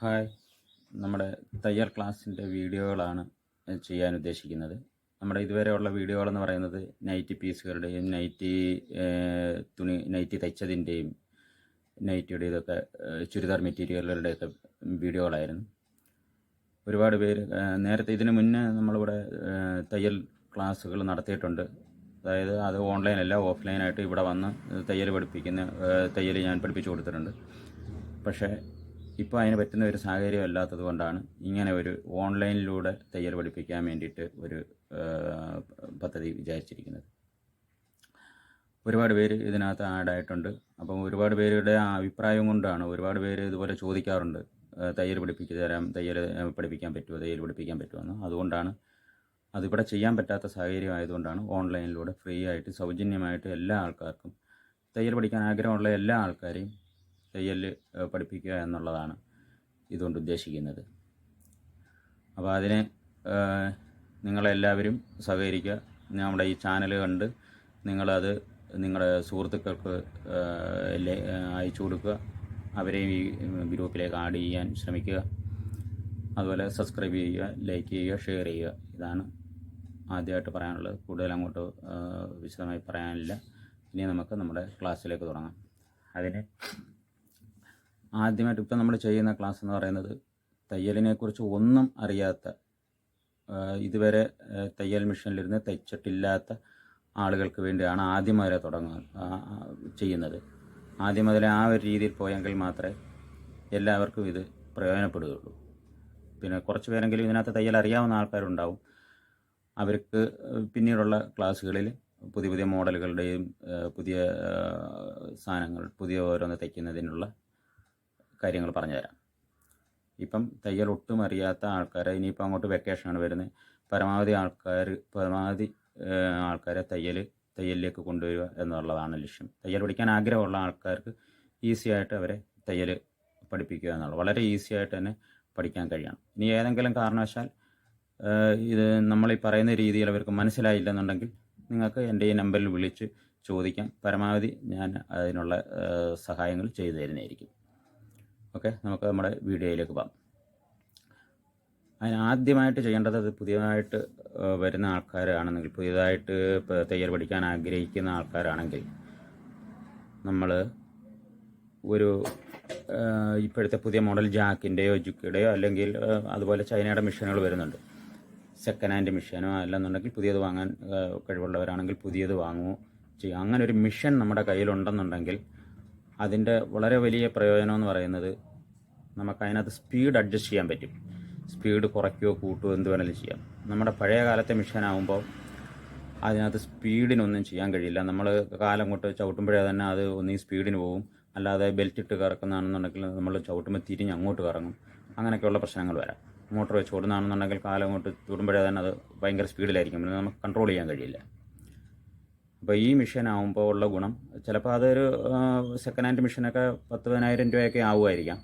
Hi. നമ്മുടെ തയ്യൽ ക്ലാസ്സിന്റെ വീഡിയോകളാണ് ചെയ്യാൻ ഉദ്ദേശിക്കുന്നത്. നമ്മുടെ ഇതുവരെയുള്ള വീഡിയോകളെന്ന് പറയുന്നത് നൈറ്റി പീസുകളുടെയും നൈറ്റി തുണി നൈറ്റി തയ്ച്ചതിന്റെയും നൈറ്റിയുടെ ഇതൊക്കെ ചുരിദാർ മെറ്റീരിയലുകളുടെയൊക്കെ വീഡിയോകളായിരുന്നു. ഒരുപാട് പേര് നേരത്തെ ഇതിനു മുന്നേ നമ്മളിവിടെ തയ്യൽ ക്ലാസ്സുകൾ നടത്തിയിട്ടുണ്ട്. അതായത് അത് ഓൺലൈനല്ല ഓഫ്ലൈനായിട്ട് ഇവിടെ വന്ന് തയ്യൽ പഠിപ്പിക്കുന്ന തയ്യൽ ഞാൻ പഠിപ്പിച്ചു കൊടുത്തിട്ടുണ്ട്. പക്ഷേ ഇപ്പോൾ അതിന് പറ്റുന്ന ഒരു സാഹചര്യം അല്ലാത്തത് കൊണ്ടാണ് ഇങ്ങനെ ഒരു ഓൺലൈനിലൂടെ തയ്യൽ പഠിപ്പിക്കാൻ വേണ്ടിയിട്ട് ഒരു പദ്ധതി വിചാരിച്ചിരിക്കുന്നത്. ഒരുപാട് പേര് ഇതിനകത്ത് ആഡായിട്ടുണ്ട് അപ്പം ഒരുപാട് പേരുടെ അഭിപ്രായം കൊണ്ടാണ് ഒരുപാട് പേര് ഇതുപോലെ ചോദിക്കാറുണ്ട് തയ്യൽ പഠിപ്പിച്ച് തരാം തയ്യൽ പഠിപ്പിക്കാൻ പറ്റുമോ തയ്യൽ പഠിപ്പിക്കാൻ പറ്റുമോ എന്ന്. അതുകൊണ്ടാണ് അതിവിടെ ചെയ്യാൻ പറ്റാത്ത സാഹചര്യം ആയതുകൊണ്ടാണ് ഓൺലൈനിലൂടെ ഫ്രീ ആയിട്ട് സൗജന്യമായിട്ട് എല്ലാ ആൾക്കാർക്കും തയ്യൽ പഠിക്കാൻ ആഗ്രഹമുള്ള എല്ലാ ആൾക്കാരെയും തയ്യൽ പഠിപ്പിക്കുക എന്നുള്ളതാണ് ഇതുകൊണ്ട് ഉദ്ദേശിക്കുന്നത്. അപ്പോൾ അതിന് നിങ്ങളെല്ലാവരും സഹകരിക്കുക. നമ്മുടെ ഈ ചാനൽ കണ്ട് നിങ്ങളത് നിങ്ങളുടെ സുഹൃത്തുക്കൾക്ക് അയച്ചു കൊടുക്കുക. അവരെയും ഈ ഗ്രൂപ്പിലേക്ക് ആഡ് ചെയ്യാൻ ശ്രമിക്കുക. അതുപോലെ സബ്സ്ക്രൈബ് ചെയ്യുക ലൈക്ക് ചെയ്യുക ഷെയർ ചെയ്യുക. ഇതാണ് ആദ്യമായിട്ട് പറയാനുള്ളത്. കൂടുതൽ അങ്ങോട്ട് വിശദമായി പറയാനില്ല. ഇനി നമുക്ക് നമ്മുടെ ക്ലാസ്സിലേക്ക് തുടങ്ങാം. അതിന് ആദ്യമായിട്ട് ഇപ്പം നമ്മൾ ചെയ്യുന്ന ക്ലാസ് എന്ന് പറയുന്നത് തയ്യലിനെക്കുറിച്ച് ഒന്നും അറിയാത്ത ഇതുവരെ തയ്യൽ മെഷീനിലിരുന്ന് തയ്ച്ചിട്ടില്ലാത്ത ആളുകൾക്ക് വേണ്ടിയാണ് ആദ്യം വരെ തുടങ്ങുക ചെയ്യുന്നത്. ആദ്യം മുതലേ ആ ഒരു രീതിയിൽ പോയെങ്കിൽ മാത്രമേ എല്ലാവർക്കും ഇത് പ്രയോജനപ്പെടുകയുള്ളൂ. പിന്നെ കുറച്ച് പേരെങ്കിലും ഇതിനകത്ത് തയ്യൽ അറിയാവുന്ന ആൾക്കാരുണ്ടാവും. അവർക്ക് പിന്നീടുള്ള ക്ലാസ്സുകളിൽ പുതിയ പുതിയ മോഡലുകളുടെയും പുതിയ സാധനങ്ങൾ പുതിയ ഓരോന്ന് തയ്ക്കുന്നതിനുള്ള കാര്യങ്ങൾ പറഞ്ഞുതരാം. ഇപ്പം തയ്യൽ ഒട്ടും അറിയാത്ത ആൾക്കാരെ ഇനിയിപ്പോൾ അങ്ങോട്ട് വെക്കേഷനാണ് വരുന്നത്. പരമാവധി ആൾക്കാർ പരമാവധി ആൾക്കാരെ തയ്യൽ തയ്യലിലേക്ക് കൊണ്ടുവരിക എന്നുള്ളതാണ് ലക്ഷ്യം. തയ്യൽ പഠിക്കാൻ ആഗ്രഹമുള്ള ആൾക്കാർക്ക് ഈസി ആയിട്ട് അവരെ തയ്യൽ പഠിപ്പിക്കുക എന്നുള്ളത് വളരെ ഈസി ആയിട്ട് തന്നെ പഠിക്കാൻ കഴിയണം. ഇനി ഏതെങ്കിലും കാരണവശാൽ ഇത് നമ്മൾ ഈ പറയുന്ന രീതിയിൽ അവർക്ക് മനസ്സിലായില്ലെന്നുണ്ടെങ്കിൽ നിങ്ങൾക്ക് എന്റെ ഈ നമ്പറിൽ വിളിച്ച് ചോദിക്കാം. പരമാവധി ഞാൻ അതിനുള്ള സഹായങ്ങൾ ചെയ്തു തരുന്നതായിരിക്കും. ഓക്കെ നമുക്ക് നമ്മുടെ വീഡിയോയിലേക്ക് പോകാം. അതിന് ആദ്യമായിട്ട് ചെയ്യേണ്ടത് അത് പുതിയതായിട്ട് വരുന്ന ആൾക്കാരാണെന്നെങ്കിൽ പുതിയതായിട്ട് തയ്യൽ പഠിക്കാൻ ആഗ്രഹിക്കുന്ന ആൾക്കാരാണെങ്കിൽ നമ്മൾ ഒരു ഇപ്പോഴത്തെ പുതിയ മോഡൽ ജാക്കിന്റെയോ ജുക്കിയുടെയോ അല്ലെങ്കിൽ അതുപോലെ ചൈനയുടെ മെഷീനുകൾ വരുന്നുണ്ട്. സെക്കൻഡ് ഹാൻഡ് മെഷീനോ അല്ലെന്നുണ്ടെങ്കിൽ പുതിയത് വാങ്ങാൻ കഴിവുള്ളവരാണെങ്കിൽ പുതിയത് വാങ്ങുകയോ ചെയ്യുക അങ്ങനെ ഒരു മിഷൻ നമ്മുടെ കയ്യിലുണ്ടെന്നുണ്ടെങ്കിൽ അതിന്റെ വളരെ വലിയ പ്രയോജനം എന്ന് പറയുന്നത് നമുക്ക് അതിനകത്ത് സ്പീഡ് അഡ്ജസ്റ്റ് ചെയ്യാൻ പറ്റും. സ്പീഡ് കുറയ്ക്കുകയോ കൂട്ടുകയോ എന്ത് വേണമെങ്കിലും ചെയ്യാം. നമ്മുടെ പഴയ കാലത്തെ മെഷീനാകുമ്പോൾ അതിനകത്ത് സ്പീഡിനൊന്നും ചെയ്യാൻ കഴിയില്ല. നമ്മൾ കാലം കൊണ്ട് ചവിട്ടുമ്പോഴേ തന്നെ അത് ഒന്നീ സ്പീഡിന് പോകും അല്ലാതെ ബെൽറ്റ് ഇട്ട് കറക്കുന്നതാണെന്നുണ്ടെങ്കിൽ നമ്മൾ ചവിട്ടുമ്പോൾ തിരിഞ്ഞ് അങ്ങോട്ട് കറങ്ങും. അങ്ങനെയൊക്കെയുള്ള പ്രശ്നങ്ങൾ വരാം. മോട്ടോർ വെച്ച് ഓടുന്നതാണെന്നുണ്ടെങ്കിൽ കാലം കൊണ്ട് ചൂടുമ്പോഴേ തന്നെ അത് ഭയങ്കര സ്പീഡിലായിരിക്കും നമുക്ക് കൺട്രോൾ ചെയ്യാൻ കഴിയില്ല. അപ്പോൾ ഈ മെഷീൻ ആകുമ്പോൾ ഉള്ള ഗുണം ചിലപ്പോൾ അതൊരു സെക്കൻഡ് ഹാൻഡ് മെഷീനൊക്കെ പത്ത് പതിനായിരം രൂപയൊക്കെ ആവുമായിരിക്കാം.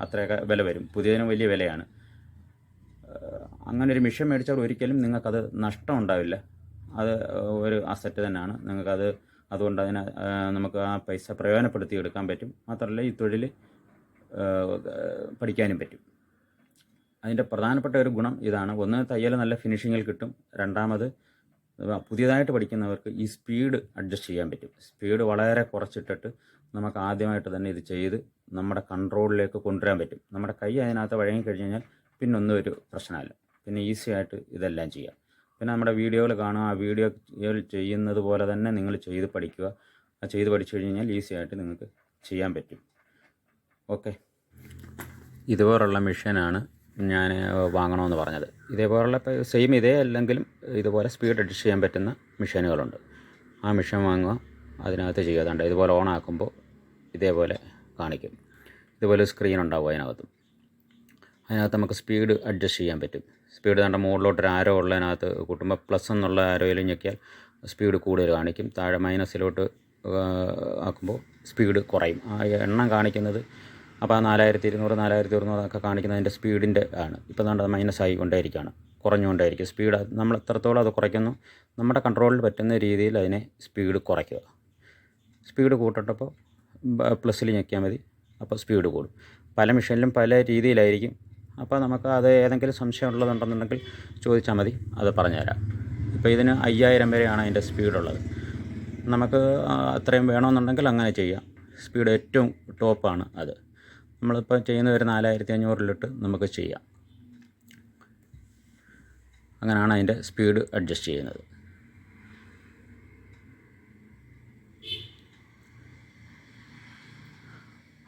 അത്രയൊക്കെ വില വരും. പുതിയതിന് വലിയ വിലയാണ്. അങ്ങനെ ഒരു മെഷീൻ മേടിച്ചാൽ ഒരിക്കലും നിങ്ങൾക്കത് നഷ്ടം ഉണ്ടാവില്ല. അത് ഒരു അസറ്റ് തന്നെയാണ്. നിങ്ങൾക്കത് അതുകൊണ്ട് അതിനെ നമുക്ക് ആ പൈസ പ്രയോജനപ്പെടുത്തി എടുക്കാൻ പറ്റും. മാത്രമല്ല ഈ തൊഴിൽ പഠിക്കാനും പറ്റും. അതിന്റെ പ്രധാനപ്പെട്ട ഒരു ഗുണം ഇതാണ്. ഒന്ന് തയ്യൽ നല്ല ഫിനിഷിങ്ങിൽ കിട്ടും. രണ്ടാമത് പുതിയതായിട്ട് പഠിക്കുന്നവർക്ക് ഈ സ്പീഡ് അഡ്ജസ്റ്റ് ചെയ്യാൻ പറ്റും. സ്പീഡ് വളരെ കുറച്ചിട്ടിട്ട് നമുക്ക് ആദ്യമായിട്ട് തന്നെ ഇത് ചെയ്ത് നമ്മുടെ കൺട്രോളിലേക്ക് കൊണ്ടുവരാൻ പറ്റും. നമ്മുടെ കൈ അതിനകത്ത് വഴങ്ങി കഴിഞ്ഞ് കഴിഞ്ഞാൽ പിന്നൊന്നും ഒരു പ്രശ്നമല്ല. പിന്നെ ഈസി ആയിട്ട് ഇതെല്ലാം ചെയ്യാം. പിന്നെ നമ്മുടെ വീഡിയോകൾ കാണുക ആ വീഡിയോയിൽ ചെയ്യുന്നത് പോലെ തന്നെ നിങ്ങൾ ചെയ്ത് പഠിക്കുക. ആ ചെയ്ത് പഠിച്ചു കഴിഞ്ഞ് കഴിഞ്ഞാൽ ഈസി ആയിട്ട് നിങ്ങൾക്ക് ചെയ്യാൻ പറ്റും. ഓക്കെ. ഇതുപോലുള്ള മെഷീനാണ് ഞാൻ വാങ്ങണമെന്ന് പറഞ്ഞത്. ഇതേപോലുള്ള സെയിം ഇതേ അല്ലെങ്കിലും ഇതുപോലെ സ്പീഡ് അഡ്ജസ്റ്റ് ചെയ്യാൻ പറ്റുന്ന മെഷീനുകളുണ്ട് ആ മെഷീൻ വാങ്ങുക അതിനകത്ത് ചെയ്യാതുണ്ട് ഇതുപോലെ ഓൺ ആക്കുമ്പോൾ ഇതേപോലെ കാണിക്കും. ഇതുപോലെ സ്ക്രീൻ ഉണ്ടാവും അതിനകത്തും. അതിനകത്ത് നമുക്ക് സ്പീഡ് അഡ്ജസ്റ്റ് ചെയ്യാൻ പറ്റും. സ്പീഡ് കണ്ട മുകളിലോട്ട് ഒരു ആരോ ഉള്ളതിനകത്ത് കൂട്ടുമ്പോൾ പ്ലസ് എന്നുള്ള ആരോയിൽ ഞെക്കിയാൽ സ്പീഡ് കൂടുതൽ കാണിക്കും. താഴെ മൈനസിലോട്ട് ആക്കുമ്പോൾ സ്പീഡ് കുറയും. ആ എണ്ണം കാണിക്കുന്നത് അപ്പോൾ ആ നാലായിരത്തി ഇരുന്നൂറ് നാലായിരത്തി ഇരുന്നൂറൊക്കെ കാണിക്കുന്നതിന്റെ സ്പീഡിന്റെ ആണ്. ഇപ്പോൾ നമ്മുടെ മൈനസ് ആയിക്കൊണ്ടേയിരിക്കുകയാണ് കുറഞ്ഞുകൊണ്ടേയിരിക്കും. സ്പീഡ് നമ്മൾ എത്രത്തോളം അത് കുറയ്ക്കുന്നു നമ്മുടെ കൺട്രോളിൽ പറ്റുന്ന രീതിയിൽ അതിനെ സ്പീഡ് കുറയ്ക്കുക. സ്പീഡ് കൂട്ടട്ടപ്പോൾ പ്ലസ്സിൽ ഞെക്കിയാൽ മതി. അപ്പോൾ സ്പീഡ് കൂടും. പല മെഷീനിലും പല രീതിയിലായിരിക്കും. അപ്പോൾ നമുക്ക് അത് ഏതെങ്കിലും സംശയം ഉള്ളതുണ്ടെന്നുണ്ടെങ്കിൽ ചോദിച്ചാൽ മതി അത് പറഞ്ഞുതരാം. ഇപ്പോൾ ഇതിന് അയ്യായിരം വരെയാണ് അതിന്റെ സ്പീഡുള്ളത് നമുക്ക് അത്രയും വേണമെന്നുണ്ടെങ്കിൽ അങ്ങനെ ചെയ്യാം. സ്പീഡ് ഏറ്റവും ടോപ്പാണ് അത്. നമ്മളിപ്പോൾ ചെയ്യുന്ന ഒരു നാലായിരത്തി അഞ്ഞൂറിലിട്ട് നമുക്ക് ചെയ്യാം. അങ്ങനെയാണ് അതിന്റെ സ്പീഡ് അഡ്ജസ്റ്റ് ചെയ്യുന്നത്.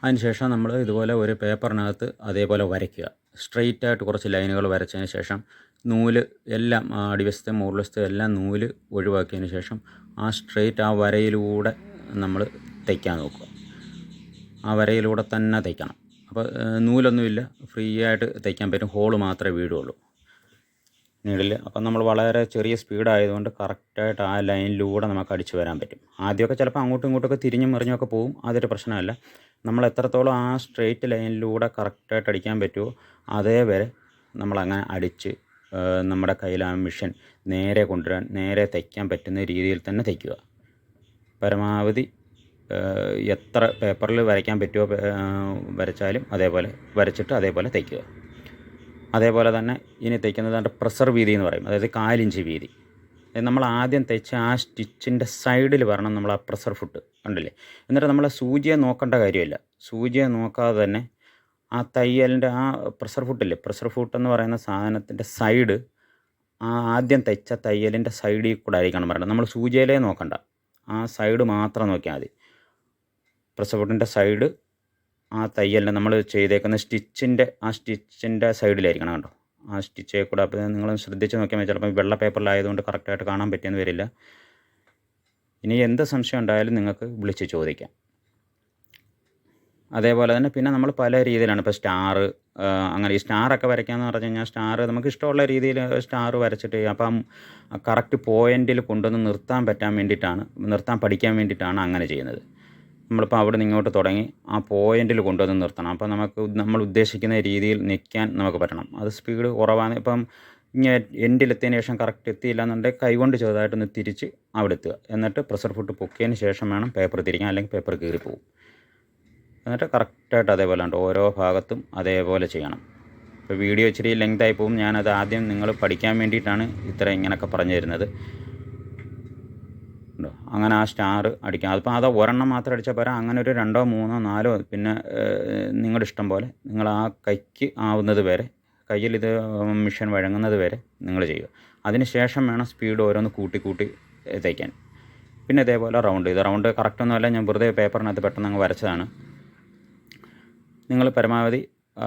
അതിനുശേഷം നമ്മൾ ഇതുപോലെ ഒരു പേപ്പറിനകത്ത് അതേപോലെ വരയ്ക്കുക. സ്ട്രെയിറ്റ് ആയിട്ട് കുറച്ച് ലൈനുകൾ വരച്ചതിന് ശേഷം നൂൽ എല്ലാം അടിവശത്തെ മുകളിലത്തെ എല്ലാം നൂൽ ഒഴിവാക്കിയതിന് ശേഷം ആ സ്ട്രെയിറ്റ് ആ വരയിലൂടെ നമ്മൾ തയ്ക്കാൻ നോക്കുക. ആ വരയിലൂടെ തന്നെ തയ്ക്കണം. അപ്പോൾ നൂലൊന്നുമില്ല. ഫ്രീ ആയിട്ട് തയ്ക്കാൻ പറ്റും. ഹോൾ മാത്രമേ വീഴുള്ളൂ നീഡിൽ അപ്പം നമ്മൾ വളരെ ചെറിയ സ്പീഡായതുകൊണ്ട് കറക്റ്റായിട്ട് ആ ലൈനിലൂടെ നമുക്ക് അടിച്ചു വരാൻ പറ്റും. ആദ്യമൊക്കെ ചിലപ്പോൾ അങ്ങോട്ടും ഇങ്ങോട്ടൊക്കെ തിരിഞ്ഞും മറിഞ്ഞൊക്കെ പോകും അതൊരു പ്രശ്നമല്ല. നമ്മൾ എത്രത്തോളം ആ സ്ട്രെയിറ്റ് ലൈനിലൂടെ കറക്റ്റായിട്ട് അടിക്കാൻ പറ്റുമോ അതേവരെ നമ്മളങ്ങനെ അടിച്ച് നമ്മുടെ കയ്യിൽ ആ മിഷൻ നേരെ കൊണ്ടുവരാൻ നേരെ തയ്ക്കാൻ പറ്റുന്ന രീതിയിൽ തന്നെ തയ്ക്കുക. പരമാവധി എത്ര പേപ്പറിൽ വരയ്ക്കാൻ പറ്റുമോ വരച്ചാലും അതേപോലെ വരച്ചിട്ട് അതേപോലെ തയ്ക്കുക. അതേപോലെ തന്നെ ഇനി തയ്ക്കുന്നത് അതിന്റെ പ്രസർ വീതി എന്ന് പറയും. അതായത് കാലിഞ്ച് വീതി. നമ്മൾ ആദ്യം തയ്ച്ച ആ സ്റ്റിച്ചിന്റെ സൈഡിൽ വരണം നമ്മൾ ആ പ്രസർ ഫുട്ട് കണ്ടില്ലേ? എന്നിട്ട് നമ്മൾ സൂചിയെ നോക്കേണ്ട കാര്യമില്ല. സൂചിയെ നോക്കാതെ തന്നെ ആ തയ്യലിന്റെ ആ പ്രഷർ ഫുട്ടില്ലേ പ്രഷർ ഫുട്ട് എന്ന് പറയുന്ന സാധനത്തിന്റെ സൈഡ് ആ ആദ്യം തയ്ച്ച തയ്യലിന്റെ സൈഡിൽ കൂടെ ആയിരിക്കണം പറയണം നമ്മൾ സൂചിയിലേ നോക്കണ്ട. ആ സൈഡ് മാത്രം നോക്കിയാൽ മതി. പ്രഷർ ഫുട്ടിന്റെ സൈഡ് ആ തയ്യലിന്റെ നമ്മൾ ചെയ്തേക്കുന്ന സ്റ്റിച്ചിന്റെ ആ സ്റ്റിച്ചിന്റെ സൈഡിലായിരിക്കണം കേട്ടോ. ആ സ്റ്റിച്ചേ കൂടെ അപ്പോൾ നിങ്ങൾ ശ്രദ്ധിച്ച് നോക്കിയാൽ ചിലപ്പോൾ വെള്ള പേപ്പറിലായതുകൊണ്ട് കറക്റ്റായിട്ട് കാണാൻ പറ്റിയെന്ന് വരില്ല. ഇനി എന്ത് സംശയം ഉണ്ടായാലും നിങ്ങൾക്ക് വിളിച്ച് ചോദിക്കാം. അതേപോലെ തന്നെ പിന്നെ നമ്മൾ പല രീതിയിലാണ് ഇപ്പോൾ സ്റ്റാർ അങ്ങനെ ഈ സ്റ്റാറൊക്കെ വരയ്ക്കാമെന്ന് പറഞ്ഞു കഴിഞ്ഞാൽ സ്റ്റാർ നമുക്ക് ഇഷ്ടമുള്ള രീതിയിൽ സ്റ്റാർ വരച്ചിട്ട് അപ്പം കറക്റ്റ് പോയിന്റിൽ കൊണ്ടുവന്ന് നിർത്താൻ പറ്റാൻ വേണ്ടിയിട്ടാണ് നിർത്താൻ പഠിക്കാൻ വേണ്ടിയിട്ടാണ് അങ്ങനെ ചെയ്യുന്നത്. നമ്മളിപ്പോൾ അവിടെ നിന്ന് ഇങ്ങോട്ട് തുടങ്ങി ആ പോയിന്റിൽ കൊണ്ടുവന്ന് നിർത്തണം. അപ്പോൾ നമുക്ക് നമ്മൾ ഉദ്ദേശിക്കുന്ന രീതിയിൽ നിൽക്കാൻ നമുക്ക് പറ്റണം. അത് സ്പീഡ് കുറവാണ്. ഇപ്പം ഇങ്ങനെ എൻഡിലെത്തിയതിന് ശേഷം കറക്റ്റ് എത്തിയില്ല എന്നുണ്ടെങ്കിൽ കൈകൊണ്ട് ചെറുതായിട്ടൊന്ന് തിരിച്ച് അവിടെ എത്തുക. എന്നിട്ട് പ്രഷർ ഫുട്ട് പൊക്കിയതിന് ശേഷം വേണം പേപ്പർ തിരിക്കാൻ അല്ലെങ്കിൽ പേപ്പർ കീറി പോകും എന്നിട്ട് കറക്റ്റായിട്ട് അതേപോലെ ഉണ്ട് ഓരോ ഭാഗത്തും അതേപോലെ ചെയ്യണം. ഇപ്പോൾ വീഡിയോ ഇച്ചിരി ലെങ്ത് ആയി പോകും. ഞാനത് ആദ്യം നിങ്ങൾ പഠിക്കാൻ വേണ്ടിയിട്ടാണ് ഇത്ര ഇങ്ങനെയൊക്കെ പറഞ്ഞു തരുന്നത്. ഉണ്ടോ അങ്ങനെ ആ സ്റ്റാർ അടിക്കാം. അതിപ്പോൾ അത് ഒരെണ്ണം മാത്രം അടിച്ചാൽ പോരാ. അങ്ങനെ ഒരു രണ്ടോ മൂന്നോ നാലോ പിന്നെ നിങ്ങളുടെ ഇഷ്ടം പോലെ നിങ്ങൾ ആ കൈക്ക് ആവുന്നത് വരെ കയ്യിൽ ഇത് മിഷൻ വഴങ്ങുന്നത് വരെ നിങ്ങൾ ചെയ്യുക. അതിന് ശേഷം വേണം സ്പീഡ് ഓരോന്ന് കൂട്ടി കൂട്ടി തയ്ക്കാൻ. പിന്നെ ഇതേപോലെ റൗണ്ട്. ഇത് റൗണ്ട് കറക്റ്റ് ഒന്നുമല്ല ഞാൻ വെറുതെ പേപ്പറിനകത്ത് പെട്ടെന്ന് അങ്ങ് വരച്ചതാണ്. നിങ്ങൾ പരമാവധി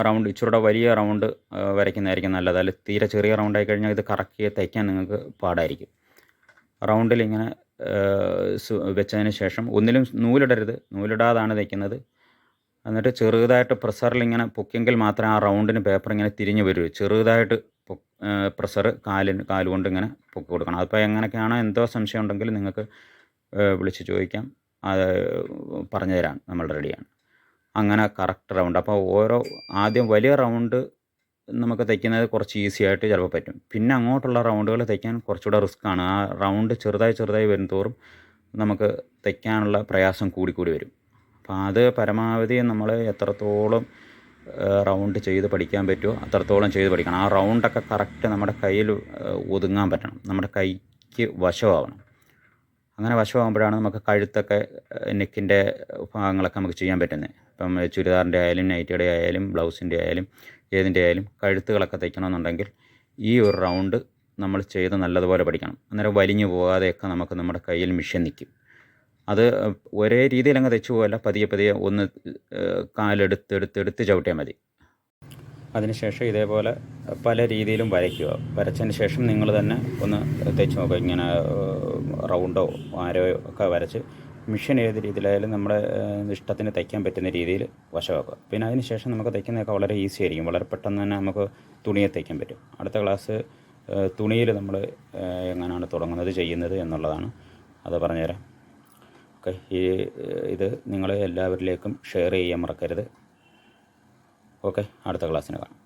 റൗണ്ട് ഇച്ചിരൂടെ വലിയ റൗണ്ട് വരയ്ക്കുന്നതായിരിക്കും നല്ലത്. അല്ലെങ്കിൽ തീരെ ചെറിയ റൗണ്ട് ആയി കഴിഞ്ഞാൽ ഇത് കറക്റ്റ് തയ്ക്കാൻ നിങ്ങൾക്ക് പാടായിരിക്കും. റൗണ്ടിൽ ഇങ്ങനെ വെച്ചതിന് ശേഷം ഒന്നിലും നൂലിടരുത്. നൂലിടാതാണ് തയ്ക്കുന്നത് എന്നിട്ട് ചെറുതായിട്ട് പ്രഷറിൽ ഇങ്ങനെ പൊക്കിയെങ്കിൽ മാത്രമേ ആ റൗണ്ടിന് പേപ്പർ ഇങ്ങനെ തിരിഞ്ഞ് വരൂ. ചെറുതായിട്ട് പ്രഷർ കാലിന് കാലുകൊണ്ട് ഇങ്ങനെ പൊക്കി കൊടുക്കണം. അതിപ്പോൾ എങ്ങനെയൊക്കെയാണോ എന്തോ സംശയം ഉണ്ടെങ്കിൽ നിങ്ങൾക്ക് വിളിച്ച് ചോദിക്കാം. അത് പറഞ്ഞു തരാൻ നമ്മൾ റെഡിയാണ് അങ്ങനെ കറക്റ്റ് റൗണ്ട് അപ്പോൾ ഓരോ ആദ്യം വലിയ റൗണ്ട് നമുക്ക് തയ്ക്കുന്നത് കുറച്ച് ഈസി ആയിട്ട് ചിലപ്പോൾ പറ്റും. പിന്നെ അങ്ങോട്ടുള്ള റൗണ്ടുകൾ തയ്ക്കാൻ കുറച്ചുകൂടെ റിസ്ക്കാണ് ആ റൗണ്ട് ചെറുതായി ചെറുതായി വരും തോറും നമുക്ക് തയ്ക്കാനുള്ള പ്രയാസം കൂടി കൂടി വരും. അപ്പോൾ അത് പരമാവധി നമ്മൾ എത്രത്തോളം റൗണ്ട് ചെയ്ത് പഠിക്കാൻ പറ്റുമോ അത്രത്തോളം ചെയ്ത് പഠിക്കണം. ആ റൗണ്ടൊക്കെ കറക്റ്റ് നമ്മുടെ കയ്യിൽ ഒതുങ്ങാൻ പറ്റണം. നമ്മുടെ കൈക്ക് വശമാവണം. അങ്ങനെ വശമാകുമ്പോഴാണ് നമുക്ക് കഴുത്തൊക്കെ നെക്കിന്റെ ഭാഗങ്ങളൊക്കെ നമുക്ക് ചെയ്യാൻ പറ്റുന്നത്. ഇപ്പം ചുരിദാറിന്റെ ആയാലും നൈറ്റിയുടെ ആയാലും ബ്ലൗസിന്റെ ആയാലും ഏതിന്റെ ആയാലും കഴുത്തുകളൊക്കെ തയ്ക്കണമെന്നുണ്ടെങ്കിൽ ഈ ഒരു റൗണ്ട് നമ്മൾ ചെയ്ത് നല്ലതുപോലെ പഠിക്കണം. അന്നേരം വലിഞ്ഞു പോകാതെയൊക്കെ നമുക്ക് നമ്മുടെ കയ്യിൽ മിഷൻ നിൽക്കും. അത് ഒരേ രീതിയിൽ അങ്ങ് തെച്ചു പോകല്ല പതിയെ പതിയെ ഒന്ന് കാലെടുത്തെടുത്തെടുത്ത് ചവിട്ടിയാൽ മതി. അതിനുശേഷം ഇതേപോലെ പല രീതിയിലും വരയ്ക്കുക. വരച്ചതിന് ശേഷം നിങ്ങൾ തന്നെ ഒന്ന് തയ്ച്ച് നോക്കുക. ഇങ്ങനെ റൗണ്ടോ ആരോ ഒക്കെ വരച്ച് മിഷൻ ഏത് രീതിയിലായാലും നമ്മുടെ ഇഷ്ടത്തിന് തയ്ക്കാൻ പറ്റുന്ന രീതിയിൽ വശമാക്കുക. പിന്നെ അതിന് ശേഷം നമുക്ക് തയ്ക്കുന്നതൊക്കെ വളരെ ഈസി ആയിരിക്കും. വളരെ പെട്ടെന്ന് തന്നെ നമുക്ക് തുണിയെ തയ്ക്കാൻ പറ്റും. അടുത്ത ക്ലാസ് തുണിയിൽ നമ്മൾ എങ്ങനെയാണ് തുടങ്ങുന്നത് ചെയ്യുന്നത് എന്നുള്ളതാണ് അത് പറഞ്ഞുതരാം. ഓക്കെ ഈ ഇത് നിങ്ങൾ എല്ലാവരിലേക്കും ഷെയർ ചെയ്യാൻ മറക്കരുത്. ഓക്കെ അടുത്ത ക്ലാസ്സിന് കാണാം.